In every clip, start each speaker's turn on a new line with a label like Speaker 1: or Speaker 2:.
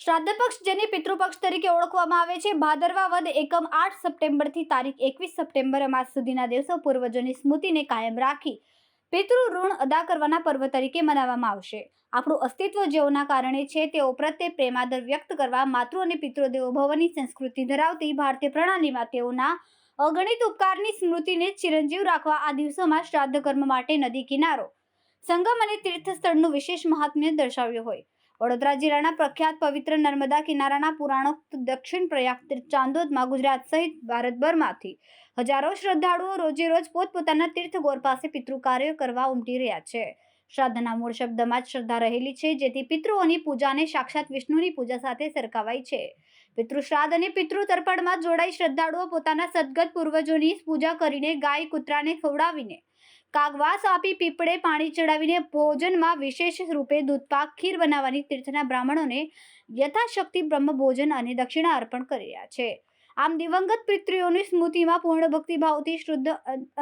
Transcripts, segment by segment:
Speaker 1: શ્રાદ્ધ પક્ષ જેને પિતૃપક્ષ તરીકે ઓળખવામાં આવે છે, ભાદરવા વદ એકમ આઠ સપ્ટેમ્બરથી તારીખ એકવીસ સપ્ટેમ્બર માસ સુધીના દિવસો પૂર્વજોની સ્મૃતિને કાયમ રાખી પિતૃ ઋણ અદા કરવાના પર્વ તરીકે મનાવવામાં આવશે. આપણું અસ્તિત્વ જેઓના કારણે છે, તેઓ પ્રત્યે પ્રેમાદર વ્યક્ત કરવા માતૃ અને પિતૃદેવો ભવની સંસ્કૃતિ ધરાવતી ભારતીય પ્રણાલીમાં તેઓના અગણિત ઉપકારની સ્મૃતિને ચિરંજીવ રાખવા આ દિવસોમાં શ્રાદ્ધ કર્મ માટે નદી કિનારો, સંગમ અને તીર્થસ્થળનું વિશેષ મહાત્મ્ય દર્શાવ્યું હોય. વડોદરા જિલ્લાના પ્રખ્યાત પવિત્ર નર્મદા કિનારાના પુરાણોક્ત દક્ષિણ પ્રયાગ ચાંદોદમાં ગુજરાત સહિત ભારતભરમાંથી હજારો શ્રદ્ધાળુઓ રોજે રોજ પોતપોતાના તીર્થગોર પાસે પિતૃ કાર્ય કરવા ઉમટી રહ્યા છે. શ્રાદ્ધના મૂળ શબ્દમાં જ શ્રદ્ધા રહેલી છે, જેથી પિતૃઓની પૂજાને સાક્ષાત વિષ્ણુની પૂજા સાથે સરખાવાય છે. પિતૃ શ્રાદ્ધ અને પિતૃ તર્પણમાં જોડાઈ શ્રદ્ધાળુઓ પોતાના સદગત પૂર્વજોની પૂજા કરીને ગાય કૂતરાને ખવડાવીને કાગવાસ આપી પીપળે પાણી ચડાવીને ભોજનમાં વિશેષ રૂપે દૂધપાક ખીર બનાવવાની તીર્થના બ્રાહ્મણોને યથાશક્તિ બ્રહ્મ ભોજન અને દક્ષિણા અર્પણ કરી રહ્યા છે. આમ દિવંગત પિતૃઓની સ્મૃતિમાં પૂર્ણ ભક્તિભાવથી શુદ્ધ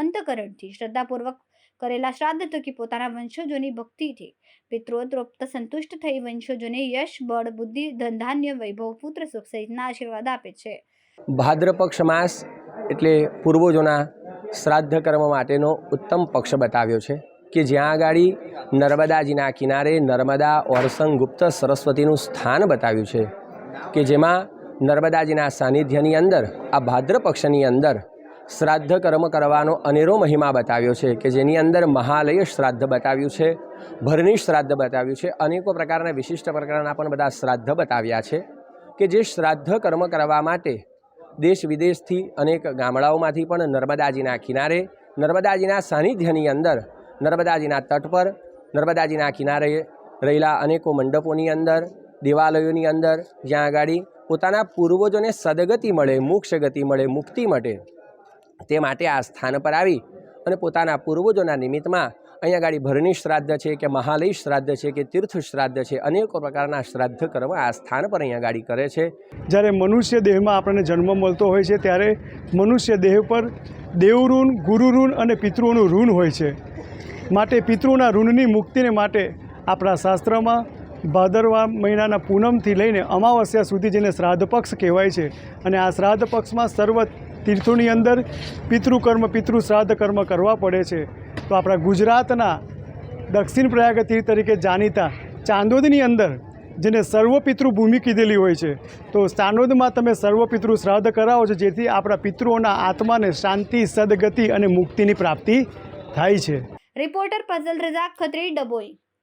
Speaker 1: અંતકરણથી શ્રદ્ધાપૂર્વક કરેલા શ્રાદ્ધ થકી પોતાના વંશજોની ભક્તિથી. પિતૃઓ સંતુષ્ટ થઈ વંશજોને યશ, બળ, બુદ્ધિ ધનધાન્ય વૈભવ, પુત્ર સુખ સહિતના આશીર્વાદ આપે છે.
Speaker 2: ભાદ્ર પક્ષ માસ એટલે પૂર્વજોના શ્રાદ્ધ કર્મ માટેનો ઉત્તમ પક્ષ બતાવ્યો છે કે જ્યાં આગળ નર્મદાજીના કિનારે નર્મદા ઓરસંગ ગુપ્ત સરસ્વતીનું સ્થાન બતાવ્યું છે કે જેમાં નર્મદાજીના સાનિધ્યની અંદર, આ ભાદ્ર પક્ષની અંદર શ્રાદ્ધ કર્મ કરવાનો અનેરો મહિમા બતાવ્યો છે કે જેની અંદર મહાલય શ્રાદ્ધ બતાવ્યું છે ભરણી શ્રાદ્ધ બતાવ્યું છે, અનેકો પ્રકારના વિશિષ્ટ પ્રકારના પણ બધા શ્રાદ્ધ બતાવ્યા છે કે જે શ્રાદ્ધ કર્મ કરવા માટે દેશ વિદેશથી અનેક ગામડાઓમાંથી પણ નર્મદાજીના કિનારે, નર્મદાજીના સાનિધ્યની અંદર, નર્મદાજીના તટ પર, નર્મદાજીના કિનારે રહેલા અનેકો મંડપોની અંદર, દેવાલયોની અંદર, જ્યાં આગાડી પોતાના પૂર્વજોને સદગતિ મળે, મોક્ષ ગતિ મળે, મુક્તિ મળે તે માટે આ સ્થાન પર આવી અને પોતાના પૂર્વજોના નિમિત્તમાં અહીંયા આગળ ભરણી શ્રાદ્ધ છે કે મહાલય શ્રાદ્ધ છે કે તીર્થ શ્રાદ્ધ છે, અનેકો પ્રકારના શ્રાદ્ધ કર્મ આ સ્થાન પર અહીંયા આગળ કરે છે.
Speaker 3: જ્યારે મનુષ્ય દેહમાં આપણને જન્મ મળતો હોય છે, ત્યારે મનુષ્ય દેહ પર દેવઋણ ગુરુ ઋણ અને પિતૃઓનું ઋણ હોય છે. માટે પિતૃના ઋણની મુક્તિને માટે આપણા શાસ્ત્રમાં ભાદરવા મહિનાના પૂનમથી લઈને અમાવસ્યા સુધી જેને શ્રાદ્ધ પક્ષ કહેવાય છે, અને આ શ્રાદ્ધ પક્ષમાં સર્વ તીર્થોની અંદર પિતૃકર્મ પિતૃ શ્રાદ્ધ કર્મ કરવા પડે છે. તો આપણા ગુજરાતના દક્ષિણ પ્રયાગ તીર્થ તરીકે જાણીતા ચાંદોદની અંદર જેને સર્વપિતૃ ભૂમિ કીધેલી હોય છે, તો ચાંદોદમાં તમે સર્વપિતૃ શ્રાદ્ધ કરાવો છો, જેથી આપણા પિતૃઓના આત્માને શાંતિ, સદગતિ અને મુક્તિની પ્રાપ્તિ થાય છે.
Speaker 1: રિપોર્ટર ફઝલ રઝાક ખત્રી ડબોઈ